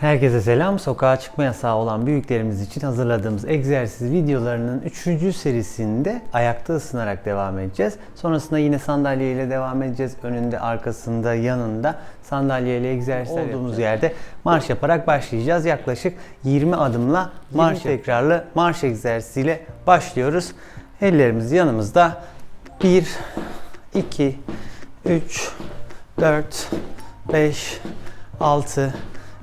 Herkese selam. Sokağa çıkma yasağı olan büyüklerimiz için hazırladığımız egzersiz videolarının 3. serisinde ayakta ısınarak devam edeceğiz. Sonrasında yine sandalye ile devam edeceğiz. Önünde, arkasında, yanında sandalye ile egzersiz olduğumuz yerde marş yaparak başlayacağız. Yaklaşık 20 adımla marş tekrarlı marş egzersiziyle başlıyoruz. Ellerimiz yanımızda. 1 2 3 4 5 6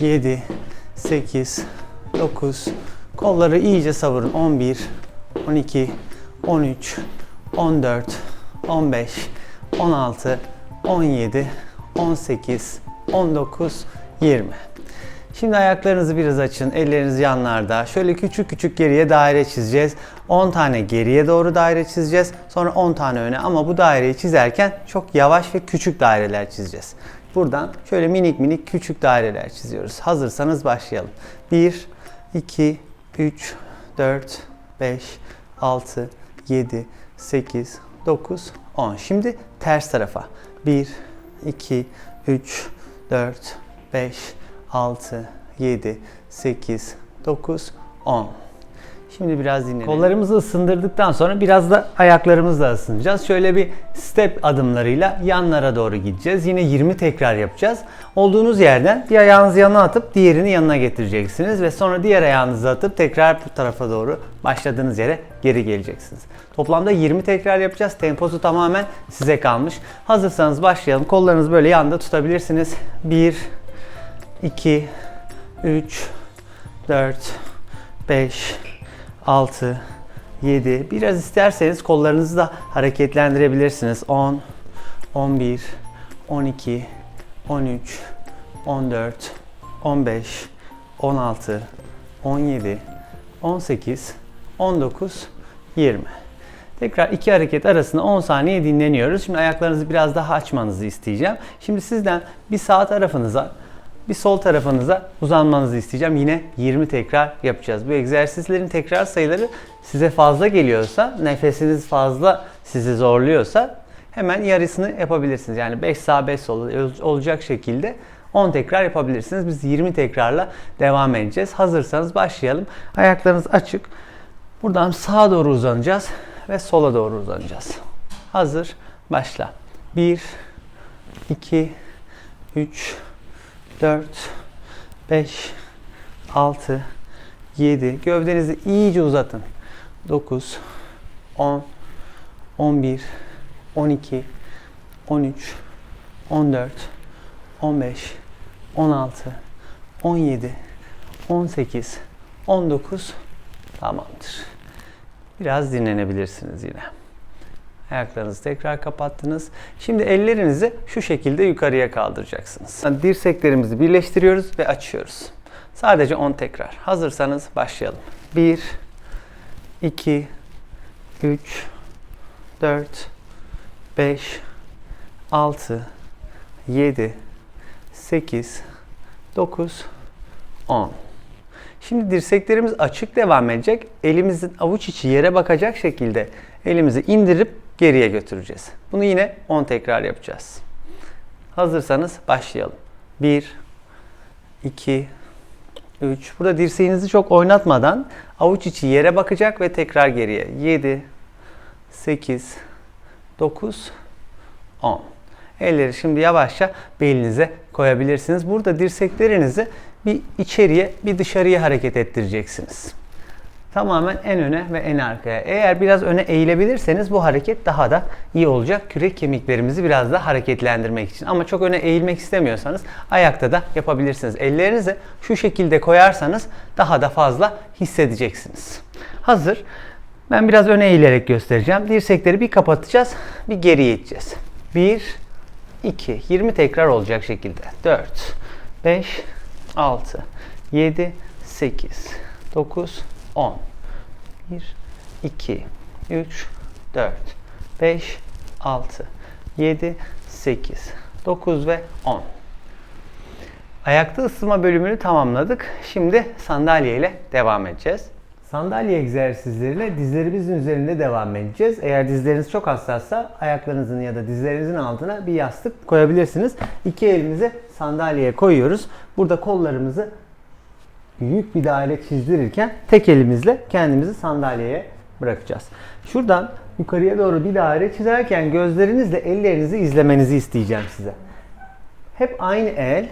7 8 9 kolları iyice savurun. 11 12 13 14 15 16 17 18 19 20 Şimdi ayaklarınızı biraz açın. Elleriniz yanlarda. Şöyle küçük küçük geriye daire çizeceğiz. 10 tane geriye doğru daire çizeceğiz. Sonra 10 tane öne ama bu daireyi çizerken çok yavaş ve küçük daireler çizeceğiz. Buradan şöyle minik minik küçük daireler çiziyoruz. Hazırsanız başlayalım. 1, 2, 3, 4, 5, 6, 7, 8, 9, 10. Şimdi ters tarafa. 1, 2, 3, 4, 5, 6, 7, 8, 9, 10. Şimdi biraz dinlenelim. Kollarımızı ısındırdıktan sonra biraz da ayaklarımızla ısınacağız. Şöyle bir step adımlarıyla yanlara doğru gideceğiz. Yine 20 tekrar yapacağız. Olduğunuz yerden bir ayağınızı yana atıp diğerini yanına getireceksiniz ve sonra diğer ayağınızı atıp tekrar bu tarafa doğru başladığınız yere geri geleceksiniz. Toplamda 20 tekrar yapacağız. Temposu tamamen size kalmış. Hazırsanız başlayalım. Kollarınızı böyle yanda tutabilirsiniz. 1 2 3 4 5 6 7 biraz isterseniz kollarınızı da hareketlendirebilirsiniz. 10 11 12 13 14 15 16 17 18 19 20 Tekrar iki hareket arasında 10 saniye dinleniyoruz. Şimdi ayaklarınızı biraz daha açmanızı isteyeceğim. Şimdi sizden bir sağ tarafınıza bir sol tarafınıza uzanmanızı isteyeceğim. Yine 20 tekrar yapacağız. Bu egzersizlerin tekrar sayıları size fazla geliyorsa, nefesiniz fazla sizi zorluyorsa hemen yarısını yapabilirsiniz. Yani 5 sağ 5 sol olacak şekilde 10 tekrar yapabilirsiniz. Biz 20 tekrarla devam edeceğiz. Hazırsanız başlayalım. Ayaklarınız açık. Buradan sağa doğru uzanacağız ve sola doğru uzanacağız. Hazır. Başla. 1 2 3 4, 5, 6, 7. Gövdenizi iyice uzatın. 9, 10, 11, 12, 13, 14, 15, 16, 17, 18, 19. Tamamdır. Biraz dinlenebilirsiniz yine. Ayaklarınızı tekrar kapattınız. Şimdi ellerinizi şu şekilde yukarıya kaldıracaksınız. Dirseklerimizi birleştiriyoruz ve açıyoruz. Sadece 10 tekrar. Hazırsanız başlayalım. 1 2 3 4 5 6 7 8 9 10 Şimdi dirseklerimiz açık devam edecek. Elimizin avuç içi yere bakacak şekilde elimizi indirip geriye götüreceğiz. Bunu yine 10 tekrar yapacağız. Hazırsanız başlayalım. 1 2 3 Burada dirseğinizi çok oynatmadan avuç içi yere bakacak ve tekrar geriye. 7 8 9 10 Elleri şimdi yavaşça belinize koyabilirsiniz. Burada dirseklerinizi bir içeriye bir dışarıya hareket ettireceksiniz. Tamamen en öne ve en arkaya. Eğer biraz öne eğilebilirseniz bu hareket daha da iyi olacak. Kürek kemiklerimizi biraz da hareketlendirmek için. Ama çok öne eğilmek istemiyorsanız ayakta da yapabilirsiniz. Ellerinizi şu şekilde koyarsanız daha da fazla hissedeceksiniz. Hazır. Ben biraz öne eğilerek göstereceğim. Dirsekleri bir kapatacağız, bir geriye iteceğiz. 1 2 20 tekrar olacak şekilde. 4 5 6 7 8 9 10 1 2 3 4 5 6 7 8 9 ve 10 Ayakta ısınma bölümünü tamamladık. Şimdi sandalye ile devam edeceğiz. Sandalye egzersizleriyle dizlerimizin üzerinde devam edeceğiz. Eğer dizleriniz çok hassassa ayaklarınızın ya da dizlerinizin altına bir yastık koyabilirsiniz. İki elimizi sandalyeye koyuyoruz. Burada kollarımızı büyük bir daire çizdirirken tek elimizle kendimizi sandalyeye bırakacağız. Şuradan yukarıya doğru bir daire çizerken gözlerinizle ellerinizi izlemenizi isteyeceğim size. Hep aynı el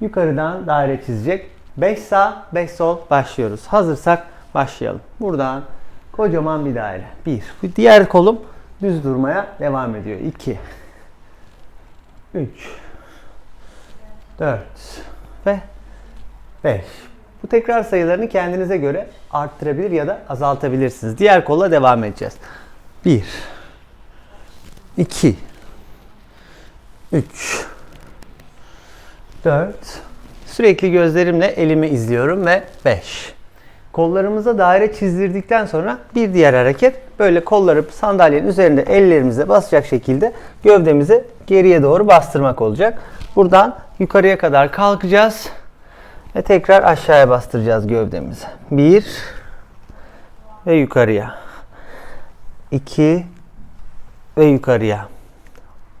yukarıdan daire çizecek. 5 sağ, 5 sol başlıyoruz. Hazırsak başlayalım. Buradan kocaman bir daire. 1. Bu diğer kolum düz durmaya devam ediyor. 2 3 4 ve 5. Bu tekrar sayılarını kendinize göre arttırabilir ya da azaltabilirsiniz. Diğer kolla devam edeceğiz. 1 2 3 4 Sürekli gözlerimle elimi izliyorum ve 5. Kollarımıza daire çizdirdikten sonra bir diğer hareket böyle kolları sandalyenin üzerinde ellerimize basacak şekilde gövdemizi geriye doğru bastırmak olacak. Buradan yukarıya kadar kalkacağız ve tekrar aşağıya bastıracağız gövdemizi. 1 ve yukarıya. 2 ve yukarıya.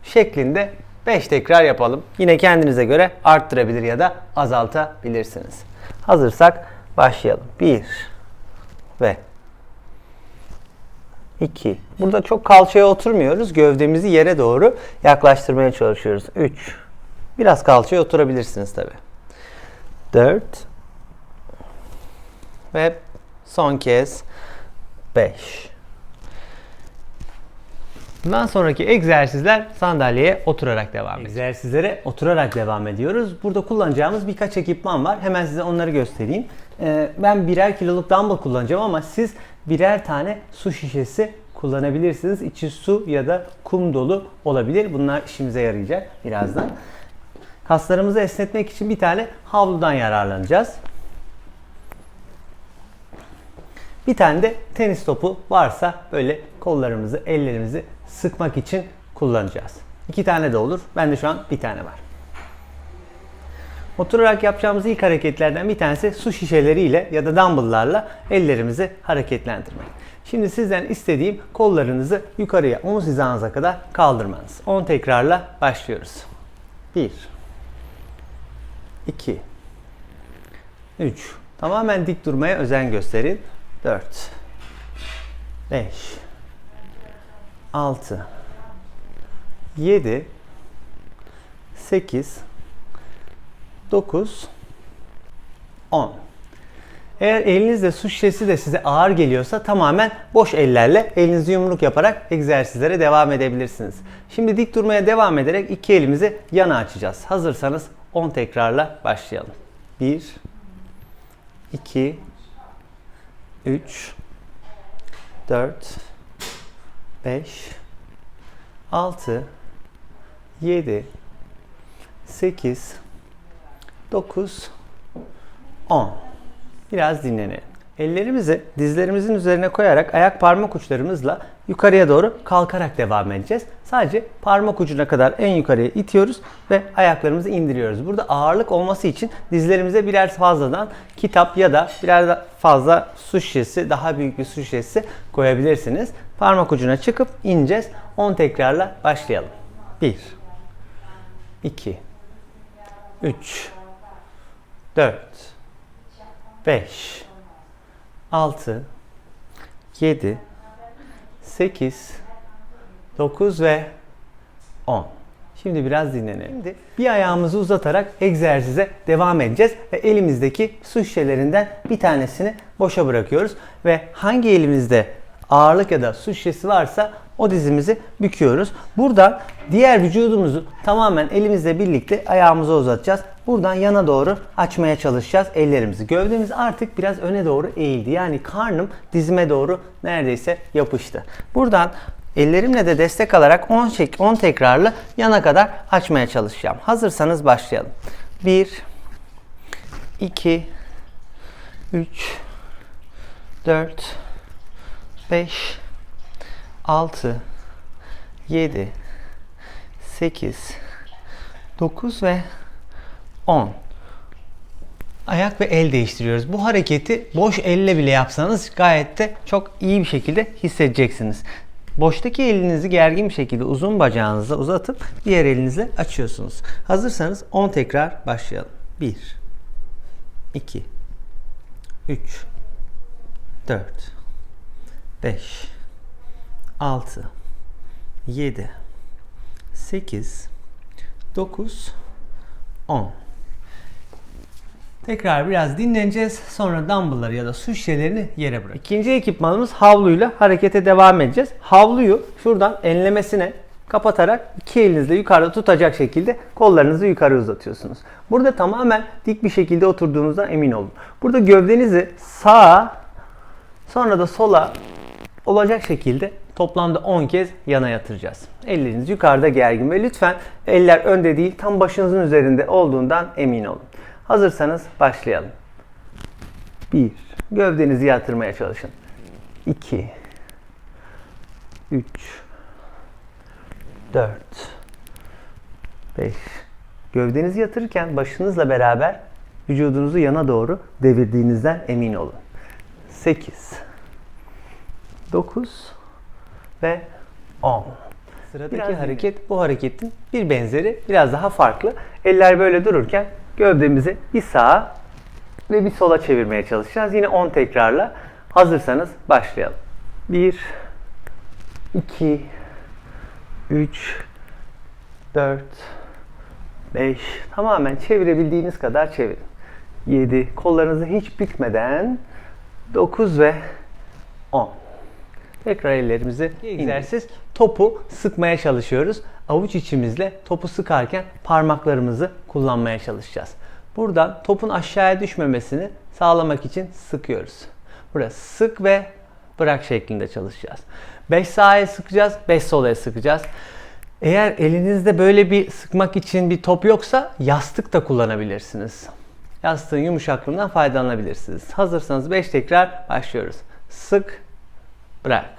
Şeklinde 5 tekrar yapalım. Yine kendinize göre arttırabilir ya da azaltabilirsiniz. Hazırsak başlayalım. 1 ve 2. Burada çok kalçaya oturmuyoruz. Gövdemizi yere doğru yaklaştırmaya çalışıyoruz. 3. Biraz kalçaya oturabilirsiniz tabi. 4 ve son kez 5. Bundan sonraki egzersizler sandalyeye oturarak devam ediyor. Egzersizlere oturarak devam ediyoruz. Burada kullanacağımız birkaç ekipman var. Hemen size onları göstereyim. Ee, ben birer kiloluk dumbbell kullanacağım ama siz birer tane su şişesi kullanabilirsiniz. İçi su ya da kum dolu olabilir. Bunlar işimize yarayacak birazdan. Kaslarımızı esnetmek için bir tane havludan yararlanacağız. Bir tane de tenis topu varsa böyle kollarımızı, ellerimizi sıkmak için kullanacağız. İki tane de olur. Bende şu an bir tane var. Oturarak yapacağımız ilk hareketlerden bir tanesi su şişeleriyle ya da dumbbell'larla ellerimizi hareketlendirmek. Şimdi sizden istediğim kollarınızı yukarıya omuz hizanıza kadar kaldırmanız. 10 tekrarla başlıyoruz. 1 2 3 Tamamen dik durmaya özen gösterin. 4 5 6 7 8 9 10 Eğer elinizde su şişesi de size ağır geliyorsa tamamen boş ellerle elinizi yumruk yaparak egzersizlere devam edebilirsiniz. Şimdi dik durmaya devam ederek iki elimizi yana açacağız. Hazırsanız 10 tekrarla başlayalım. 1 2 3 4 5 6 7 8 9 10 Biraz dinlenelim. Ellerimizi dizlerimizin üzerine koyarak ayak parmak uçlarımızla yukarıya doğru kalkarak devam edeceğiz. Sadece parmak ucuna kadar en yukarıya itiyoruz ve ayaklarımızı indiriyoruz. Burada ağırlık olması için dizlerimize birer fazladan kitap ya da birer fazla su şişesi, daha büyük bir su şişesi koyabilirsiniz. Parmak ucuna çıkıp ineceğiz. 10 tekrarla başlayalım. 1 2 3 4 5 6 7 8 9 ve 10. Şimdi biraz dinlenelim. Şimdi bir ayağımızı uzatarak egzersize devam edeceğiz ve elimizdeki su şişelerinden bir tanesini boşa bırakıyoruz ve hangi elimizde ağırlık ya da su şişesi varsa o dizimizi büküyoruz. Buradan diğer vücudumuzu tamamen elimizle birlikte ayağımıza uzatacağız. Buradan yana doğru açmaya çalışacağız ellerimizi. Gövdemiz artık biraz öne doğru eğildi. Yani karnım dizime doğru neredeyse yapıştı. Buradan ellerimle de destek alarak 10, 10 tekrarlı yana kadar açmaya çalışacağım. Hazırsanız başlayalım. 1 2 3 4 5 6 7 8 9 ve 10 Ayak ve el değiştiriyoruz. Bu hareketi boş elle bile yapsanız gayet de çok iyi bir şekilde hissedeceksiniz. Boştaki elinizi gergin bir şekilde uzun bacağınıza uzatıp diğer elinizle açıyorsunuz. Hazırsanız 10 tekrar başlayalım. 1 2 3 4 5 6 7 8 9 10 Tekrar biraz dinleneceğiz. Sonra dumbbellları ya da su şişelerini yere bırak. İkinci ekipmanımız havluyla harekete devam edeceğiz. Havluyu şuradan enlemesine kapatarak iki elinizle yukarıda tutacak şekilde kollarınızı yukarı uzatıyorsunuz. Burada tamamen dik bir şekilde oturduğunuzdan emin olun. Burada gövdenizi sağa sonra da sola olacak şekilde toplamda 10 kez yana yatıracağız. Elleriniz yukarıda gergin ve lütfen eller önde değil tam başınızın üzerinde olduğundan emin olun. Hazırsanız başlayalım. 1. Gövdenizi yatırmaya çalışın. 2 3 4 5 Gövdenizi yatırırken başınızla beraber vücudunuzu yana doğru devirdiğinizden emin olun. 8 9 ve 10. Sıradaki Biraz hareket bu hareketin bir benzeri biraz daha farklı. Eller böyle dururken gövdemizi bir sağa ve bir sola çevirmeye çalışacağız. Yine 10 tekrarla. Hazırsanız başlayalım. 1 2 3 4 5 tamamen çevirebildiğiniz kadar çevirin. 7 kollarınızı hiç bükmeden 9 ve 10. Tekrar ellerimizi egzersiz topu sıkmaya çalışıyoruz. Avuç içimizle topu sıkarken parmaklarımızı kullanmaya çalışacağız. Buradan topun aşağıya düşmemesini sağlamak için sıkıyoruz. Burada sık ve bırak şeklinde çalışacağız. 5 sağa sıkacağız, 5 sola sıkacağız. Eğer elinizde böyle bir sıkmak için bir top yoksa yastık da kullanabilirsiniz. Yastığın yumuşaklığından faydalanabilirsiniz. Hazırsanız 5 tekrar başlıyoruz. Sık, bırak.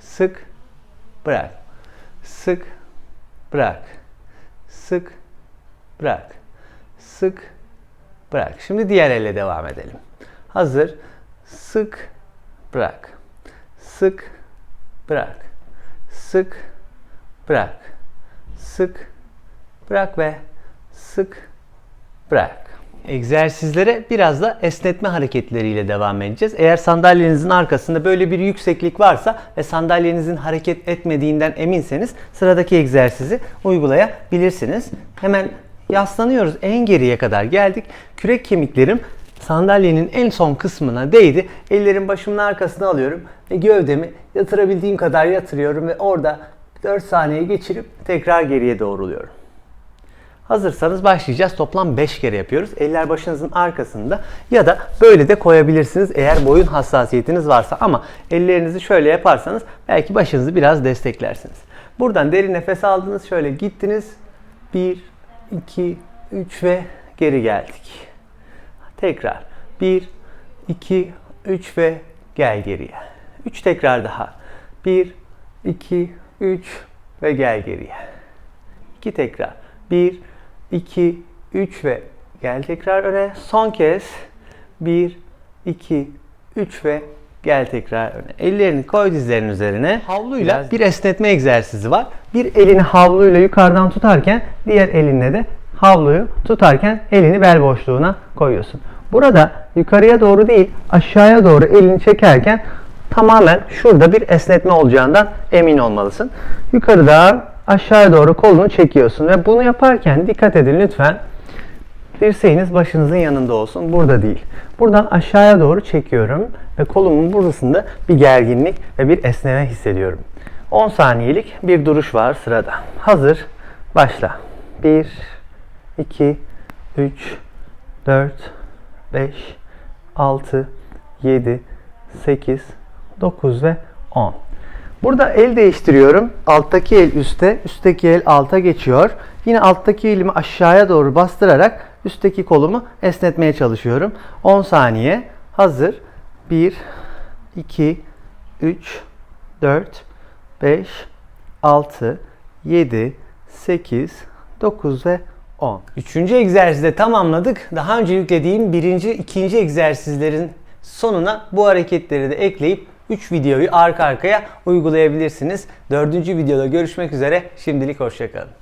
Sık, bırak. Sık, bırak. Sık, bırak. Sık, bırak. Şimdi diğer elle devam edelim. Hazır. Sık, bırak. Sık, bırak. Sık, bırak. Sık, bırak ve sık, bırak. Egzersizlere biraz da esnetme hareketleriyle devam edeceğiz. Eğer sandalyenizin arkasında böyle bir yükseklik varsa ve sandalyenizin hareket etmediğinden eminseniz sıradaki egzersizi uygulayabilirsiniz. Hemen yaslanıyoruz. En geriye kadar geldik. Kürek kemiklerim sandalyenin en son kısmına değdi. Ellerim başımın arkasına alıyorum ve gövdemi yatırabildiğim kadar yatırıyorum ve orada 4 saniye geçirip tekrar geriye doğruluyorum. Hazırsanız başlayacağız. Toplam 5 kere yapıyoruz. Eller başınızın arkasında ya da böyle de koyabilirsiniz eğer boyun hassasiyetiniz varsa ama ellerinizi şöyle yaparsanız belki başınızı biraz desteklersiniz. Buradan derin nefes aldınız. Şöyle gittiniz. 1, 2, 3 ve geri geldik. Tekrar. 1, 2, 3 ve gel geriye. 3 tekrar daha. 1, 2, 3 ve gel geriye. 2 tekrar. 1, 2, 3 ve gel tekrar öne. Son kez 1, 2, 3 ve gel tekrar öne. Ellerini koy dizlerin üzerine. Havluyla Biraz- bir esnetme egzersizi var. Bir elini havluyla yukarıdan tutarken diğer elinle de havluyu tutarken elini bel boşluğuna koyuyorsun. Burada yukarıya doğru değil aşağıya doğru elini çekerken tamamen şurada bir esnetme olacağından emin olmalısın. Yukarıdan aşağıya doğru kolunu çekiyorsun ve bunu yaparken dikkat edin lütfen. Dirseğiniz başınızın yanında olsun. Burada değil. Buradan aşağıya doğru çekiyorum ve kolumun burasında bir gerginlik ve bir esneme hissediyorum. 10 saniyelik bir duruş var sırada. Hazır. Başla. 1 2 3 4 5 6 7 8 9 ve 10. Burada el değiştiriyorum. Alttaki el üste, üstteki el alta geçiyor. Yine alttaki elimi aşağıya doğru bastırarak üstteki kolumu esnetmeye çalışıyorum. 10 saniye. Hazır. 1 2 3 4 5 6 7 8 9 ve 10. Üçüncü egzersizi tamamladık. Daha önce yüklediğim birinci, ikinci egzersizlerin sonuna bu hareketleri de ekleyip 3 videoyu arka arkaya uygulayabilirsiniz. Dördüncü videoda görüşmek üzere. Şimdilik hoşçakalın.